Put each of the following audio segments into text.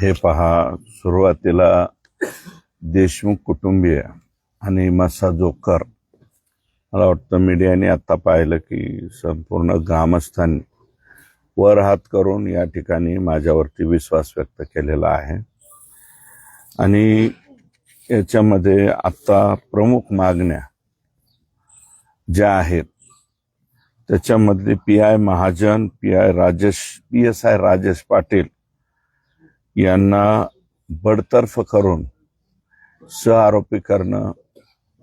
हे पहा सुरुवातीला देशमुख कुटुंबीय आणि मसा जोकर. मला वाटतं मीडियाने आत्ता पाहिलं की संपूर्ण ग्रामस्थांनी वर हात करून या ठिकाणी माझ्यावरती विश्वास व्यक्त केलेला आहे. आणि याच्यामध्ये आत्ता प्रमुख मागण्या ज्या आहेत त्याच्यामधले P I Mahajan P I Rajesh P S I Rajesh Patil यांना बडतर्फ करून सहआरोपी करणं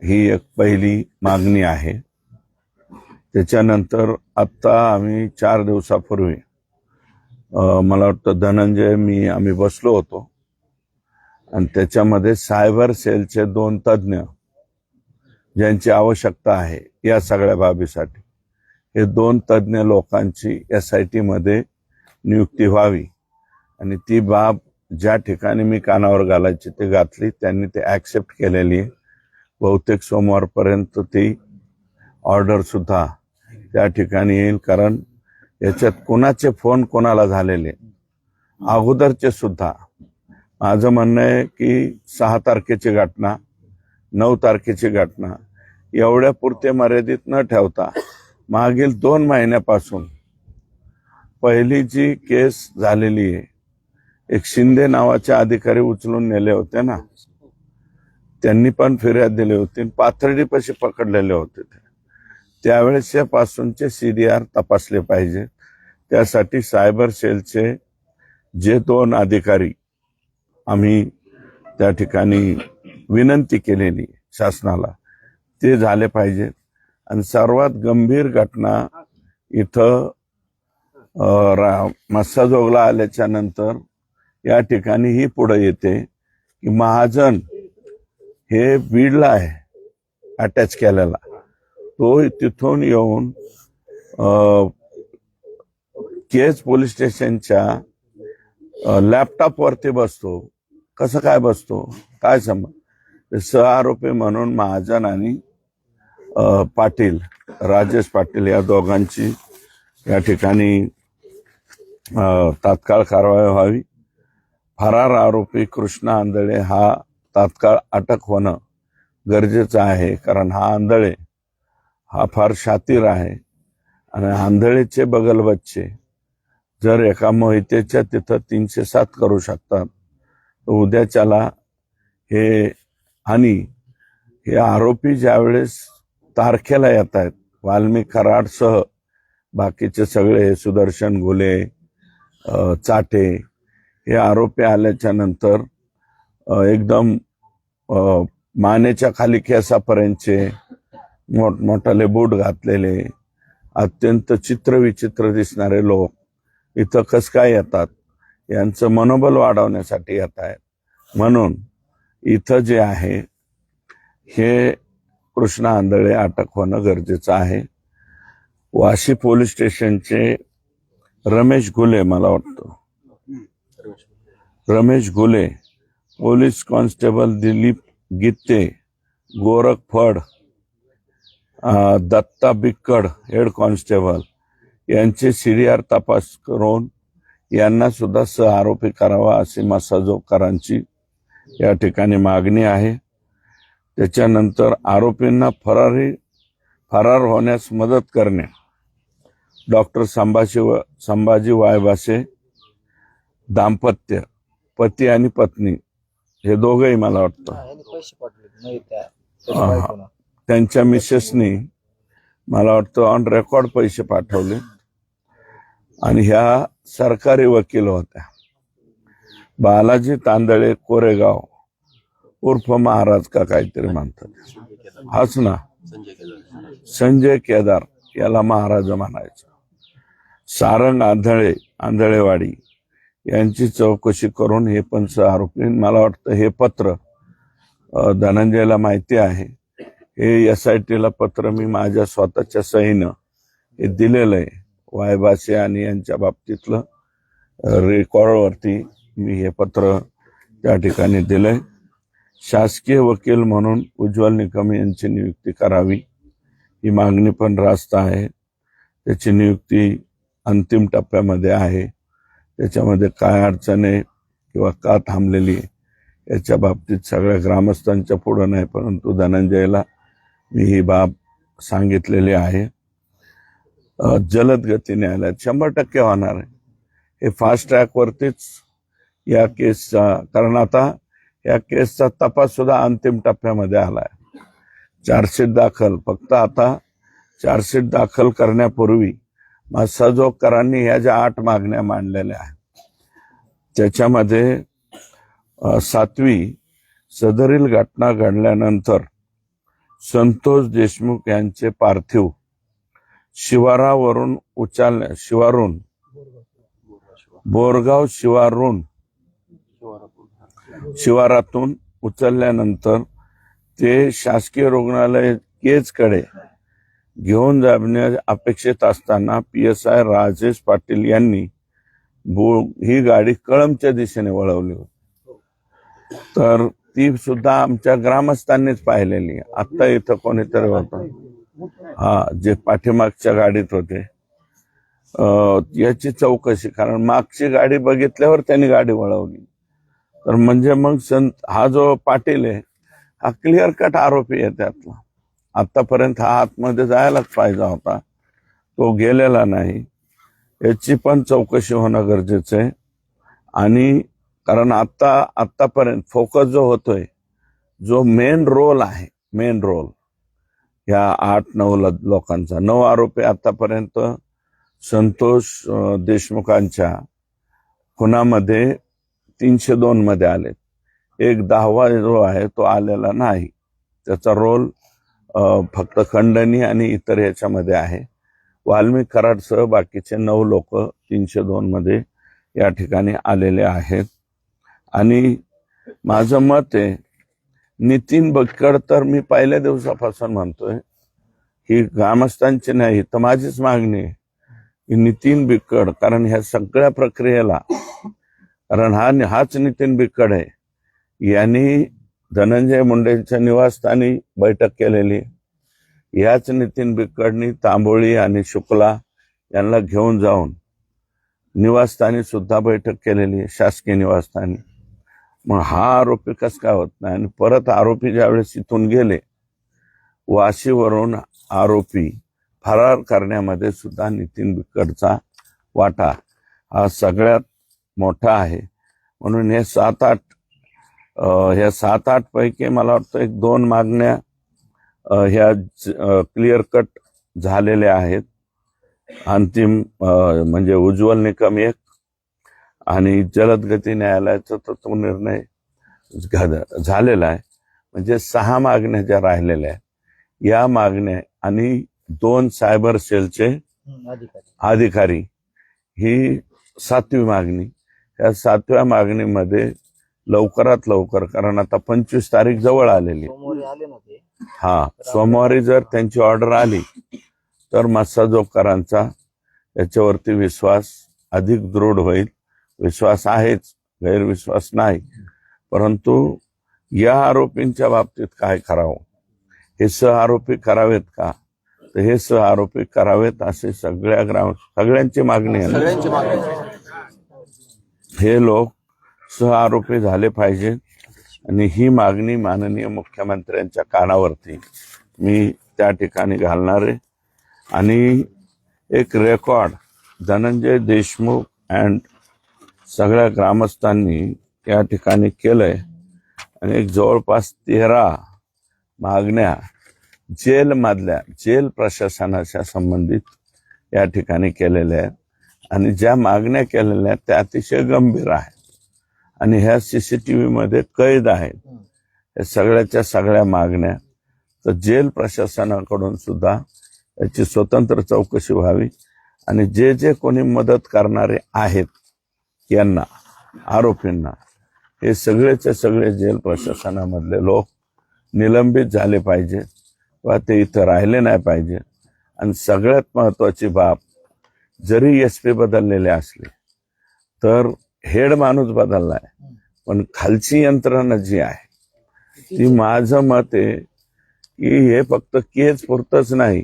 ही एक पहिली मागणी आहे. त्याच्यानंतर आत्ता आम्ही चार दिवसापूर्वी मला वाटतं धनंजय मी आम्ही बसलो होतो. आणि त्याच्यामध्ये सायबर सेलचे दोन तज्ज्ञ ज्यांची आवश्यकता आहे या सगळ्या बाबीसाठी हे दोन तज्ज्ञ लोकांची एस आय टीमध्ये नियुक्ती व्हावी. आणि ती बाब ज्या ठिकाणी मी कानावर घालायची ती घातली त्यांनी ते ॲक्सेप्ट केलेली. आहे बहुतेक सोमवारपर्यंत ती ऑर्डरसुद्धा त्या ठिकाणी येईल कारण याच्यात कोणाचे फोन कोणाला झालेले? अगोदरचे सुद्धा. माझं म्हणणं आहे की सहा तारखेची घटना नऊ तारखेची घटना एवढ्या पुरते मर्यादित न ठेवता मागील दोन महिन्यापासून पहिली जी केस झालेली आहे एक शिंदे नावाचे अधिकारी उचलून नेले होते ना. त्यांनी पण फिर्याद दिली होती पाथर्डीपाशी पकडलेले होते ते. त्यावेळेसच्या पासूनचे सी डी आर तपासले पाहिजे. त्यासाठी सायबर सेलचे जे दोन अधिकारी आम्ही त्या ठिकाणी विनंती केलेली शासनाला ते झाले पाहिजेत आणि सर्वात गंभीर घटना इथं रा- मस्साजोगला आल्याच्यानंतर या ठिकाणी ही पुढे येते की महाजन हे बीडला आहे अटॅच केलेला. तो तिथून येऊन केज पोलीस स्टेशनच्या लॅपटॉपवरती बसतो. कसं काय बसतो? काय समज? सहआरोपी म्हणून महाजन आणि पाटील राजेश पाटील या दोघांची या ठिकाणी तात्काळ कारवाई व्हावी. फरार आरोपी कृष्णा आंधळे हा तात्काळ अटक होणं गरजेचं आहे कारण हा आंधळे हा फार शातीर आहे आणि आंधळेचे बगलबच्चे जर एका मोहितेच्या तिथं तीनशे सात करू शकतात तर उद्याच्याला हे आणि हे आरोपी ज्यावेळेस तारखेला येत आहेत वाल्मिक कराडसह बाकीचे सगळे सुदर्शन घुले चाटे हे आरोपी आल्याच्यानंतर एकदम मानेच्या खाली केसापर्यंतचे मोठमोठाले बूट घातलेले अत्यंत चित्रविचित्र दिसणारे लोक इथं कस काय येतात? यांचं मनोबल वाढवण्यासाठी येत आहेत. म्हणून इथं जे आहे हे कृष्णा आंधळे अटक होणं गरजेचं आहे. वाशी पोलीस स्टेशनचे रमेश घुले मला वाटतं. Ramesh Ghule police constable Dilip Gitte Gorakh Phad Datta Bikkad head constable. यांचे सीडीआर तपास करून यांना सुद्धा सहआरोपी करावा अशी मसाजोगकरांची या ठिकाणी मागणी आहे. त्याच्यानंतर आरोपींना फरारी फरार होण्यास मदत करणे. डॉक्टर संभाजी संभाजी वायभासे दाम्पत्य. पती आणि पत्नी हे दोघंही मला वाटतं. हा. त्यांच्या मिसेसनी मला वाटतं ऑन रेकॉर्ड पैसे पाठवले. आणि ह्या सरकारी वकील होत्या. बालाजी तांदळे कोरेगाव उर्फ महाराज का काहीतरी म्हणतात. हाच ना. संजय केदार याला महाराज म्हणायचं. सारंग आंधळे आंधळेवाडी. यांची चौकशी करून हे पण आरोपी मला वाटतं हे पत्र धनंजयला माहिती आहे. हे एस आय टीला पत्र मी माझ्या स्वतःच्या सहीनं हे दिलेलं आहे. वायबासे आणि यांच्या बाबतीतलं रेकॉर्डवरती मी हे पत्र त्या ठिकाणी दिलंय. शासकीय वकील म्हणून उज्ज्वल निकम यांची नियुक्ती करावी ही मागणी पण रास्त आहे. त्याची नियुक्ती अंतिम टप्प्यामध्ये आहे. त्याच्यामध्ये काय अडचण आहे किंवा का थांबलेली आहे याच्या बाबतीत सगळ्या ग्रामस्थांच्या पुढं नाही परंतु धनंजयला मी ही बाब सांगितलेली आहे. जलद गतीने आल्यात शंभर टक्के होणार आहे. हे फास्ट ट्रॅकवरतीच या केसचा कारण आता या केसचा तपास सुद्धा अंतिम टप्प्यामध्ये आला आहे चार्जशीट दाखल फक्त आता चार्जशीट दाखल करण्यापूर्वी मसाजोगकरांनी ह्या ज्या आठ मागण्या मांडलेल्या आहेत त्याच्यामध्ये सातवी सदरील घटना घडल्यानंतर संतोष देशमुख यांचे पार्थिव शिवारावरून उचलण्या शिवारून बोरगाव शिवारून शिवारातून उचलल्यानंतर ते शासकीय रुग्णालय केजकडे घेऊन जाणे अपेक्षित असताना P S I Rajesh Patil यांनी बो- ही गाडी कळमच्या दिशेने वळवली होती. तर ती सुद्धा आमच्या ग्रामस्थांनीच पाहिलेली. आहे. आत्ता इथं कोणीतरी होतं. हा जे पाठीमागच्या गाडीत होते. याची चौकशी कारण मागची गाडी बघितल्यावर त्यांनी गाडी वळवली. तर म्हणजे मग संत हा जो पाटील आहे हा क्लिअर कट आरोपी आहे त्यातला. आत्तापर्यंत हा आतमध्ये जायलाच पाहिजे होता. तो गेलेला नाही. याची पण चौकशी होणं गरजेचं आहे. आणि कारण आत्ता आत्तापर्यंत फोकस जो होतोय जो मेन रोल आहे मेन रोल ह्या आठ नऊ लोकांचा. नऊ आरोपी आतापर्यंत संतोष देशमुखांच्या खुनामध्ये तीनशे दोन मध्ये आलेत. एक दहावा जो आहे तो आलेला नाही. त्याचा रोल फक्त खंडणी आणि इतर याच्यामध्ये आहे. वाल्मिक कराडसह बाकीचे नऊ लोक तीनशे दोनमध्ये या ठिकाणी आलेले आहेत. आणि माझं मत आहे नितीन बक्कड तर मी पहिल्या दिवसापासून म्हणतोय ही ग्रामस्थांची नाही तर माझीच मागणी आहे की नितीन बिक्कड कारण ह्या सगळ्या प्रक्रियेला कारण हा हाच नितीन बिक्कड आहे यांनी धनंजय मुंडेंच्या निवासस्थानी बैठक केलेली. याच नितीन बिक्कडनी तांबोळी आणि शुक्ला यांना घेऊन जाऊन निवासस्थानी सुद्धा बैठक केलेली आहे शासकीय निवासस्थानी. मग हा आरोपी कस काय होत नाही? आणि परत आरोपी ज्यावेळेस इथून गेले वाशीवरून आरोपी फरार करण्यामध्ये सुद्धा नितीन बिकडचा वाटा हा सगळ्यात मोठा आहे. म्हणून हे सात आठ ह्या सात आठ पैकी मला वाटतं एक दोन मागण्या ह्या क्लिअर कट झालेल्या आहेत. अंतिम म्हणजे उज्ज्वल निकम एक आणि जलद गती न्यायालयाचा तर तो निर्णय झालेला आहे. म्हणजे सहा मागण्या ज्या राहिलेल्या आहेत या मागण्या आणि दोन सायबर सेलचे अधिकारी. ही सातवी मागणी. या सातव्या मागणीमध्ये लवकरात लवकर कारण आता पंचवीस तारीख जवळ आलेली. हा सोमवारी जर त्यांची ऑर्डर आली तर मत्साजोगकरांचा याच्यावरती विश्वास अधिक दृढ होईल. विश्वास आहेच गैरविश्वास नाही. परंतु या आरोपींच्या बाबतीत काय करावं? हे सह आरोपी करावेत का? तर हे सह आरोपी करावेत असे सगळ्या ग्राम सगळ्यांची मागणी आहे सगळ्यांची मागणी हे लोक सह आरोपी झाले पाहिजेत आणि ही मागणी माननीय मुख्यमंत्र्यांच्या कानावरती मी त्या ठिकाणी घालणार आहे. आणि एक रेकॉर्ड धनंजय देशमुख अँड सगळ्या ग्रामस्थांनी या ठिकाणी केलं आहे आणि एक जवळपास तेरा मागण्या जेलमधल्या जेल प्रशासनाच्या संबंधित या ठिकाणी केलेल्या आहेत. आणि ज्या मागण्या केलेल्या आहेत त्या अतिशय गंभीर आहेत. आणि ह्या सीसीटीव्ही मध्ये कैद आहेत. या सगळ्याच्या सगळ्या मागण्या. तर जेल प्रशासनाकडून सुद्धा याची स्वतंत्र चौकशी व्हावी. आणि जे जे कोणी मदत करणारे आहेत यांना आरोपींना हे सगळेचे सगळे जेल प्रशासनामधले लोक निलंबित झाले पाहिजे वा ते इथं राहिले नाही पाहिजे. आणि सगळ्यात महत्वाची बाब जरी एस पी बदललेले असले तर हेड माणूस बदललाय पण खालची यंत्रणा जी आहे ती माझं मत आहे की हे फक्त केज पुरतच नाही.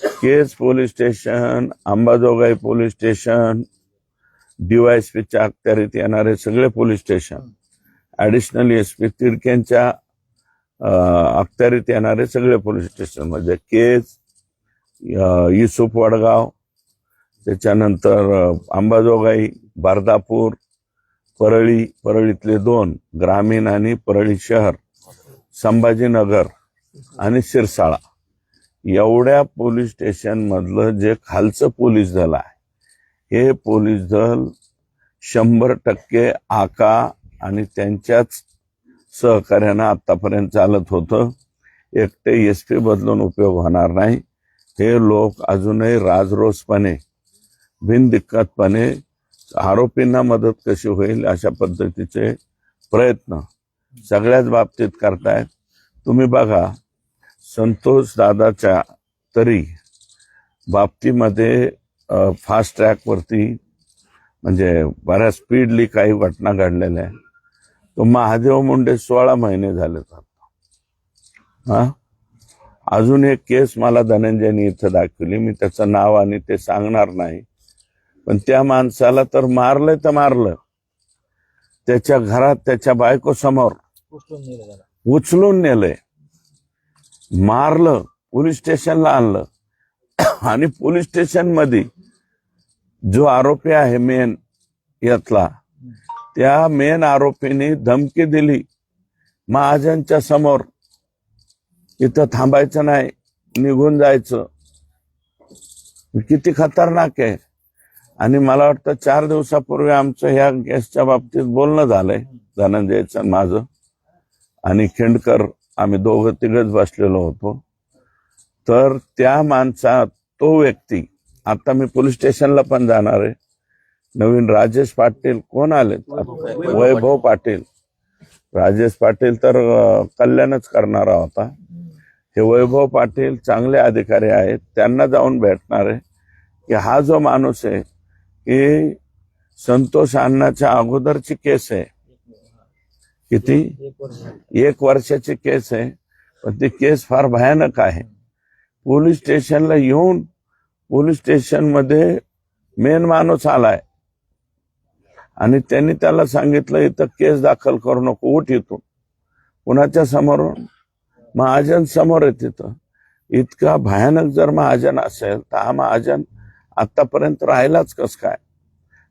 Kej police station Ambajogai police station डीवायएसपीच्या अखत्यारीत येणारे सगळे police station additional S P तिडक्यांच्या अखत्यारीत येणारे सगळे पोलीस स्टेशन म्हणजे केज अं, युसुफ वडगाव त्याच्यानंतर अंबाजोगाई बारदापूर परळी परळीतले दोन ग्रामीण आणि परळी शहर संभाजीनगर आणि शिरसाळा. एवढ्या पोलीस स्टेशनमधलं जे खालचं पोलीस दल आहे हे पोलीस दल शंभर टक्के आका आणि त्यांच्याच सहकार्यानं आत्तापर्यंत चालत होतं. एकटे एस पी बदलून उपयोग होणार नाही. हे लोक अजूनही राजरोसपणे बिनदिक्कतपणे आरोपींना मदत कशी होईल अशा पद्धतीचे प्रयत्न सगळ्याच बाबतीत करतायत. तुम्ही बघा संतोष दादाच्या तरी बाबतीमध्ये फास्ट ट्रॅकवरती म्हणजे बऱ्याच स्पीडली काही घटना घडलेल्या आहे तो महादेव मुंडे सोळा महिने झाले हा? अजून एक केस मला धनंजयनी इथं दाखवली. मी त्याचं नाव आणि ते सांगणार नाही. पण त्या माणसाला तर मारलं तर मारलं. त्याच्या घरात त्याच्या बायको समोर उचलून नेलंय. मारलं पोलीस स्टेशनला आणलं. आणि पोलीस स्टेशनमध्ये जो आरोपी आहे मेन यातला त्या मेन आरोपीने धमकी दिली. महाजनच्या समोर इथं थांबायचं नाही निघून जायचं. किती खतरनाक आहे. आणि मला वाटतं चार दिवसापूर्वी आमचं ह्या गेस्टच्या बाबतीत बोलणं झालंय धनंजयचं आणि माझं. आणि खिंडकर आम्ही दोघं तिघच बसलेलो होतो. तर त्या माणसा तो व्यक्ती आता मी पोलीस स्टेशनला पण जाणार आहे. नवीन राजेश पाटील कोण आले? वैभव पाटील. राजेश पाटील तर कल्याणच करणारा होता. हे वैभव पाटील चांगले अधिकारी आहेत. त्यांना जाऊन भेटणार आहे. की हा जो माणूस आहे की संतोष अण्णाच्या अगोदरची केस आहे. किती? एक वर्षाची केस आहे. पण ती केस फार भयानक आहे. पोलीस स्टेशनला येऊन पोलीस स्टेशनमध्ये मेन माणूस आलाय. आणि त्यांनी त्याला सांगितलं इथं केस दाखल करू नको उठ इथून. कुणाच्या समोरून? महाजन समोर आहे तिथं. इतका भयानक जर महाजन असेल तर हा महाजन आतापर्यंत राहिलाच कस काय?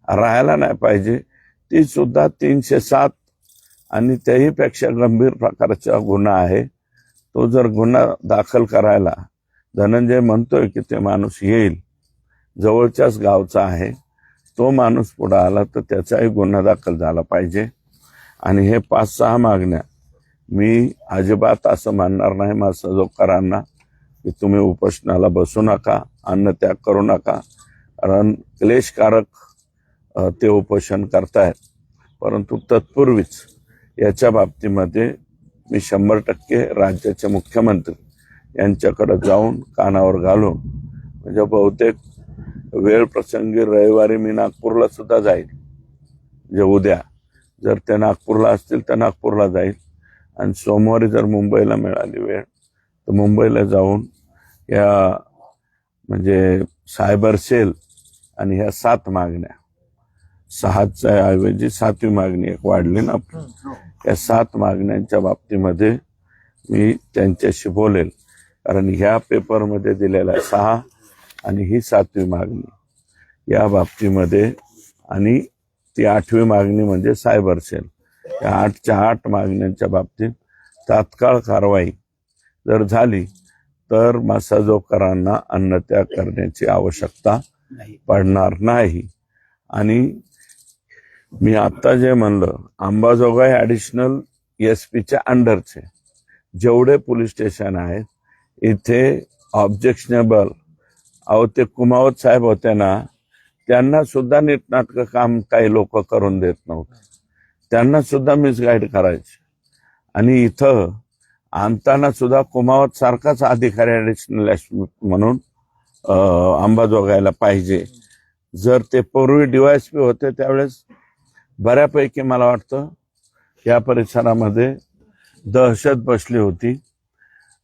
राहायला नाही पाहिजे. ती सुद्धा तीनशे सात आणि त्याही पेक्षा गंभीर प्रकारचा गुन्हा आहे. तो जर गुन्हा दाखल करायला धनंजय म्हणतोय की ते माणूस येईल जवळच्याच गावचा आहे तो माणूस पुढे आला तर त्याचाही गुन्हा दाखल झाला पाहिजे. आणि हे पाच सहा मागण्या मी अजिबात असं मानणार नाही मासजोकारांना की तुम्ही उपोषणाला बसू नका अन्न त्याग करू नका. कारण क्लेशकारक ते उपोषण करतायत परंतु तत्पूर्वीच याच्या बाबतीमध्ये मी शंभर टक्के राज्याचे मुख्यमंत्री यांच्याकडं जाऊन कानावर घालून म्हणजे बहुतेक वेळ प्रसंगी रविवारी मी नागपूरला सुद्धा जाईल. म्हणजे उद्या जर ते नागपूरला असतील तर नागपूरला जाईल. आणि सोमवारी जर मुंबईला मिळाली वेळ तर मुंबईला जाऊन या म्हणजे सायबर सेल आणि ह्या सात मागण्या. सहाच्या ऐवजी सातवी मागणी एक वाढली ना या सात मागण्यांच्या बाबतीमध्ये मी त्यांच्याशी बोलेल. कारण ह्या पेपरमध्ये दिलेल्या सहा आणि ही सातवी मागणी. या बाबतीमध्ये आणि ती आठवी मागणी म्हणजे सायबर सेल. या आठच्या आठ मागण्यांच्या बाबतीत तात्काळ कारवाई जर झाली तर मसाजोकरांना अन्नत्याग करण्याची आवश्यकता पडणार नाही. आणि मी आता जे म्हणलं अंबाजोगाई ॲडिशनल एस पीच्या अंडरचे जेवढे पोलीस स्टेशन आहेत इथे ऑब्जेक्शनेबल अहो ते कुमावत साहेब होते ना त्यांना सुद्धा नीटनाटकं काम काही लोक करून देत नव्हते. त्यांना सुद्धा मिसगाईड करायचे. आणि इथं आणताना सुद्धा कुमावत सारखाच अधिकारी ऍडिशनल म्हणून अंबाजोगायला पाहिजे. जर ते पूर्वी डीवायसपी होते त्यावेळेस बऱ्यापैकी मला वाटतं या परिसरामध्ये दहशत बसली होती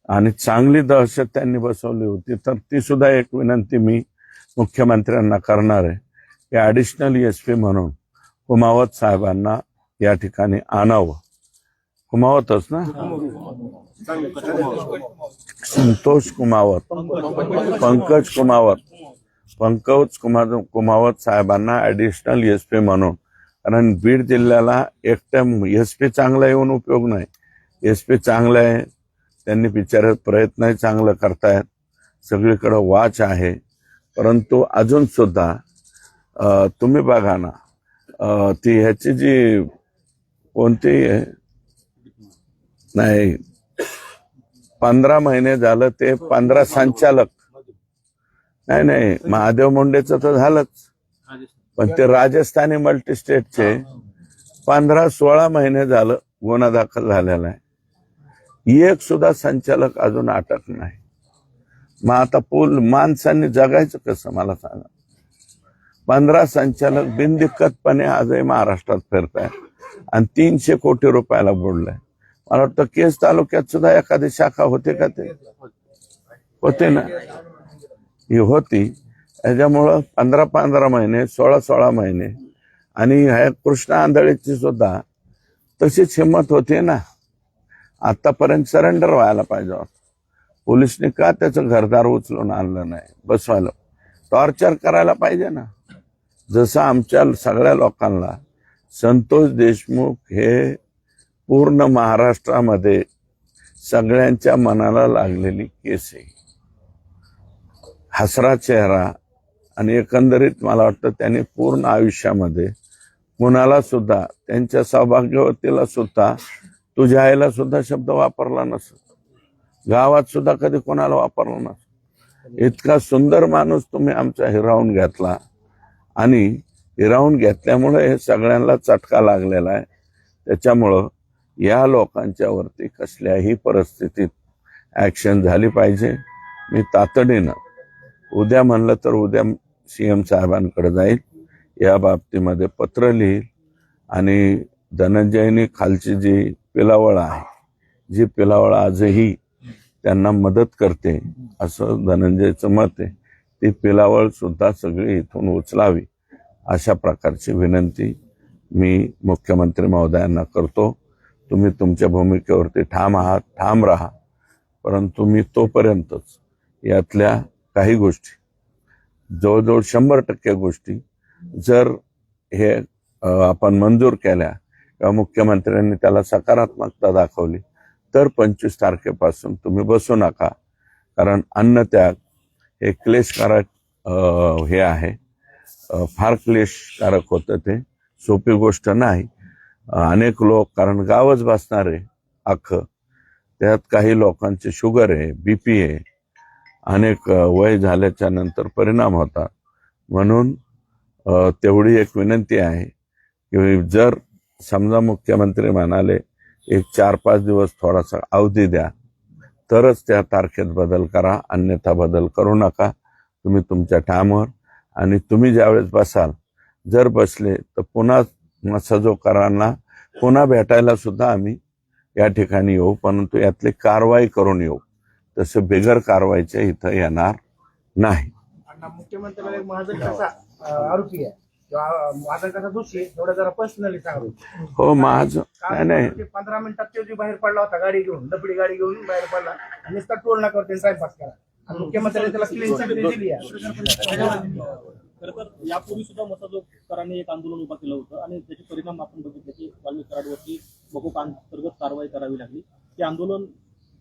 आणि चांगली दहशत त्यांनी बसवली होती. तर ती सुद्धा एक विनंती मी मुख्यमंत्र्यांना करणार आहे. हे ॲडिशनल एस पी म्हणून कुमावत साहेबांना या ठिकाणी आणावं. कुमावतच ना? संतोष कुमावत पंकज कुमावत पंकज कुमार कुमावत साहेबांना ॲडिशनल एस पी म्हणून. कारण बीड जिल्ह्याला एकट्या एस पी चांगला येऊन उपयोग नाही. एस पी चांगलं आहे त्यांनी बिचारे प्रयत्नही चांगलं करतायत. सगळीकडं वाच आहे. परंतु अजूनसुद्धा तुम्ही बघा ना ती ह्याची जी कोणती आहे? नाही पंधरा महिने झालं ते पंधरा संचालक. नाही नाही महादेव मुंडेचं तर झालंच. पण ते राजस्थानी मल्टी स्टेटचे पंधरा सोळा महिने झालं गुन्हा दाखल झालेला आहे. एक सुद्धा संचालक अजून अटक नाही. मग आता पूल माणसांनी जगायचं कसं मला सांगा. पंधरा संचालक बिनदिक्कतपणे आजही महाराष्ट्रात फिरताय आणि तीनशे कोटी रुपयाला बुडलाय. मला वाटतं केस तालुक्यात सुद्धा एखादी शाखा होते का ते? होते ना. ही होती. त्याच्यामुळं पंधरा पंधरा महिने सोळा सोळा महिने. आणि ह्या कृष्णा आंधळीची सुद्धा तशीच हिंमत होती ना. आतापर्यंत सरेंडर व्हायला पाहिजे पोलिसने का त्याचं घरदार उचलून आणलं नाही? बसवायला. टॉर्चर करायला पाहिजे ना. जसं आमच्या सगळ्या लोकांना संतोष देशमुख हे पूर्ण महाराष्ट्रामध्ये सगळ्यांच्या मनाला लागलेली केस आहे. हसरा चेहरा आणि एकंदरीत मला वाटतं त्याने पूर्ण आयुष्यामध्ये कुणाला सुद्धा त्यांच्या सौभाग्यवतीला सुद्धा तुझ्या आईला सुद्धा शब्द वापरला नसत. गावात सुद्धा कधी कोणाला वापरला नसत. इतका सुंदर माणूस तुम्ही आमचा हिरावून घेतला. आणि हिरावून घेतल्यामुळे हे सगळ्यांना चटका लागलेला आहे. त्याच्यामुळं या लोकांच्यावरती कसल्याही परिस्थितीत ॲक्शन झाली पाहिजे. मी तातडीनं उद्या म्हणलं तर उद्या सी एम साहेबांकडे जाईल. या बाबतीमध्ये पत्र लिहील. आणि धनंजयनी खालची जी पिलावळ आहे जी पिलावळ आजही त्यांना मदत करते असं धनंजयचं मत आहे. ती पिलावळ सुद्धा सगळी इथून उचलावी अशा प्रकारची विनंती मी मुख्यमंत्री महोदयांना करतो. तुम्ही तुमच्या भूमिकेवरती ठाम आहात ठाम राहा. परंतु मी तोपर्यंतच यातल्या काही गोष्टी जवळजवळ शंभर टक्के गोष्टी जर हे आपण मंजूर केल्या किंवा मुख्यमंत्र्यांनी त्याला सकारात्मकता दाखवली तर पंचवीस तारखेपासून तुम्ही बसू नका. कारण अन्नत्याग हे क्लेशकारक हे आहे. फार क्लेशकारक होतं ते. सोपी गोष्ट नाही. अनेक लोक कारण गावच बसणार आहे अख्खं. त्यात काही लोकांचे शुगर आहे बीपी आहे. अनेक वय झाल्याच्यानंतर परिणाम होतात. म्हणून तेवढी एक विनंती आहे की जर समजा मुख्यमंत्री म्हणाले एक चार पाच दिवस थोडासा अवधी द्या तरच त्या तारखेत बदल करा अन्यथा बदल करू नका. तुम्ही तुमच्या ठामवर आणि तुम्ही ज्यावेळेस बसाल जर बसले तर पुन्हा सजोकारांना पुन्हा भेटायला सुद्धा आम्ही या ठिकाणी येऊ परंतु यातली कारवाई करून येऊ. तसे बिगर कारवाईचे इथं येणार नाही. एक महाजन कसा आरोपी आहे? कसा दोषी एवढं जरा पर्सनली सांगू. हो माझ नाही पंधरा मिनिटात तो जो बाहेर पडला होता गाडी घेऊन डबडी गाडी घेऊन बाहेर पडला नुसता टोल नाकावर स्वयंपाक करा. आणि मुख्यमंत्र्यांनी त्याला क्लीन चिट दिली आहे. तर यापूर्वी सुद्धा मसाजोगकरांनी एक आंदोलन उभं केलं होतं आणि त्याचे परिणाम आपण बघितले की वाल्मिक कराडवरती बघूक अंतर्गत कारवाई करावी लागली. ते आंदोलन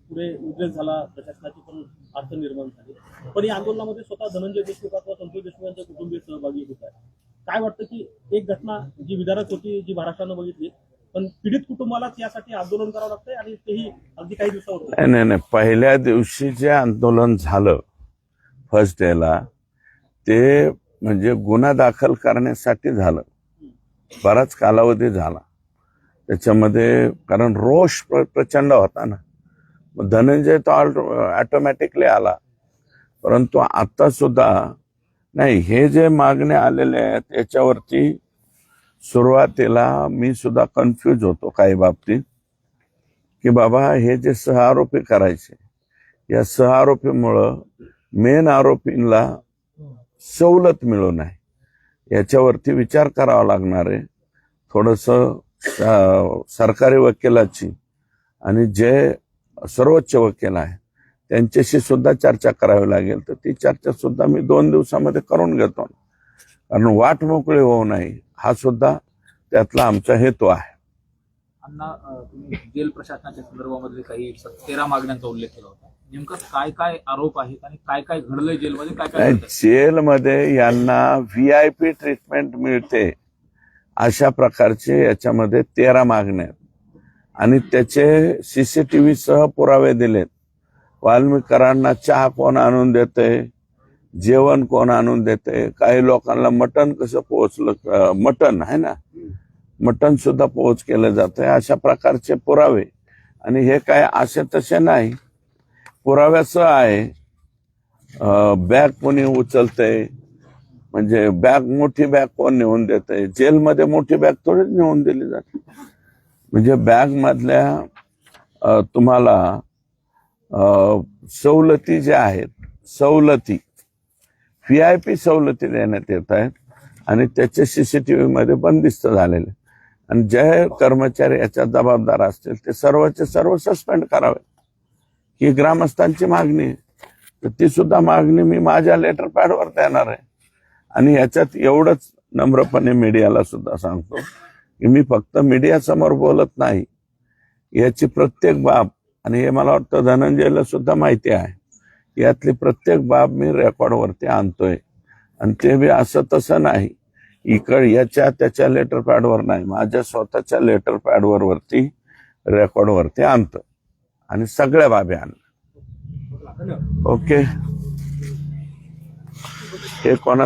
पुढे उद्रेक झाला प्रशासनाची पण अडचण निर्माण झाली. पण या आंदोलनामध्ये स्वतः धनंजय देशमुख अथवा संतोष देशमुख यांच्या कुटुंबीय सहभागी होत आहे काय वाटतं की एक घटना जी विदारक होती जी महाराष्ट्रानं बघितली पण पीडित कुटुंबालाच यासाठी आंदोलन करावं लागतंय आणि तेही अगदी काही दिवसावर नाही नाही नाही. पहिल्या दिवशी जे आंदोलन झालं फर्स्ट डेला ते म्हणजे गुन्हा दाखल करण्यासाठी झालं. बराच कालावधी झाला. त्याच्यामध्ये कारण रोष प्र- प्रचंड होता ना. मग धनंजय तो ऑटोमॅटिकली आला. परंतु आता सुद्धा नाही हे जे मागणे आलेले आहेत याच्यावरती सुरुवातीला मी सुद्धा कन्फ्यूज होतो काही बाबतीत. की बाबा हे जे सहआरोपी करायचे या सहआरोपीमुळं मेन आरोपींना सवलत मिळू नये. याच्यावरती विचार करावा लागणार आहे. थोडंसं सरकारी वकिलाची आणि जे सर्वोच्च वकील आहे त्यांच्याशी सुद्धा चर्चा करावी लागेल. तर ती चर्चा सुद्धा मी दोन दिवसामध्ये करून घेतो. कारण वाट मोकळी होऊ नये. हा सुद्धा त्यातला आमचा हेतू आहे. अण्णा तुम्ही जेल प्रशासनाच्या संदर्भामध्ये काही तेरा मागण्यांचा उल्लेख केला होता. नेमकं काय काय आरोप आहेत आणि काय काय घडलंय जेलमध्ये काय काय? जेलमध्ये यांना व्ही आय पी ट्रीटमेंट मिळते अशा प्रकारचे याच्यामध्ये तेरा मागण्या आहेत. आणि त्याचे सीसीटीव्ही सह पुरावे दिलेत. वाल्मिकरांना चहा कोण आणून देते जेवण कोण आणून देते काही लोकांना मटण कसं पोहोचलं अं, मटण आहे ना? मटण सुद्धा पोहोच केलं जातंय. अशा प्रकारचे पुरावे. आणि हे काय असे तसे नाही. पुराव्याचं आहे बॅग कोणी उचलतंय म्हणजे बॅग मोठी बॅग कोण नेऊन देते जेलमध्ये मोठी बॅग थोडीच नेऊन दिली जाते. म्हणजे बॅग मधल्या तुम्हाला सवलती ज्या आहेत सवलती व्ही आय पी सवलती देण्यात येत आहेत. आणि त्याचे सीसीटीव्ही मध्ये बंदिस्त झालेले आणि जे कर्मचारी याच्यात जबाबदार असतील ते सर्वचे सर्व सस्पेंड करावे. ही ग्रामस्थांची मागणी आहे. तर ती सुद्धा मागणी मी माझ्या लेटर पॅडवर देणार आहे. आणि याच्यात एवढंच नम्रपणे मीडियाला सुद्धा सांगतो की मी फक्त मीडिया समोर बोलत नाही. याची प्रत्येक बाब आणि हे मला वाटतं धनंजयला सुद्धा माहिती आहे यातली प्रत्येक बाब मी रेकॉर्डवरती आणतोय. आणि ते बी असं तसं नाही. इकड याच्या त्याच्या लेटर पॅडवर नाही. माझ्या स्वतःच्या लेटर पॅडवर वरती रेकॉर्डवरती आणतो. आणि सगळ्या बाबी आणल्या. ओके हे कोणा